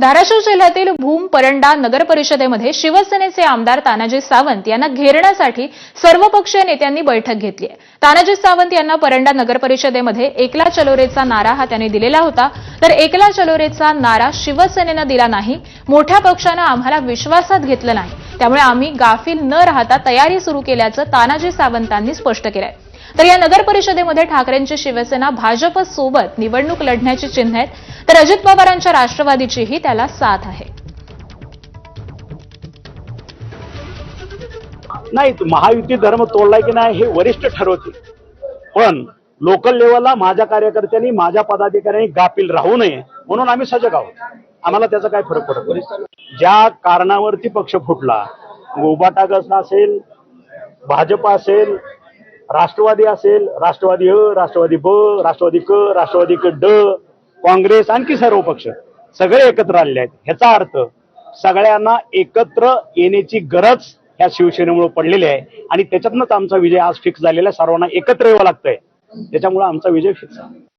धाराशिव जिल्ह्यातील भूम परंडा नगर परिषदेमध्ये शिवसेनेचे आमदार तानाजी सावंत यांना घेरण्यासाठी सर्वपक्षीय नेत्यांनी बैठक घेतली आहे. तानाजी सावंत यांना परंडा नगर परिषदेमध्ये एकला चलोरेचा नारा हा त्यांनी दिलेला होता. तर एकला चलोरेचा नारा शिवसेनेनं दिला नाही. मोठ्या पक्षानं आम्हाला विश्वासात घेतलं नाही. त्यामुळे आम्ही गाफील न राहता तयारी सुरू केल्याचं तानाजी सावंतांनी स्पष्ट केलंय. तर या नगर परिषदेमध्ये ठाकरेंची शिवसेना भाजप सोबत निवडणूक लढण्याची चिन्ह आहेत. तर अजित पवारांच्या राष्ट्रवादीचीही त्याला साथ आहे. नाही महायुती धर्म तोडलाय की नाही हे वरिष्ठ ठरवतील. पण लोकल लेवलला माझ्या कार्यकर्त्यांनी माझ्या पदाधिकाऱ्यांनी गाफील राहू नये म्हणून आम्ही सजग आहोत. आम्हाला त्याचा काय फरक पडत ज्या कारणावरती पक्ष फुटला गोबाटागस असेल भाजप असेल राष्ट्रवादी असेल राष्ट्रवादी अ राष्ट्रवादी ब राष्ट्रवादी क राष्ट्रवादी क ड काँग्रेस आणखी सर्व पक्ष सगळे एकत्र आलेले आहेत. ह्याचा अर्थ सगळ्यांना एकत्र येण्याची गरज ह्या शिवसेनेमुळे पडलेली आहे. आणि त्याच्यातनंच आमचा विजय आज फिक्स झालेला आहे. सर्वांना एकत्र यावं लागतंय. त्याच्यामुळे आमचा विजय फिक्स आहे.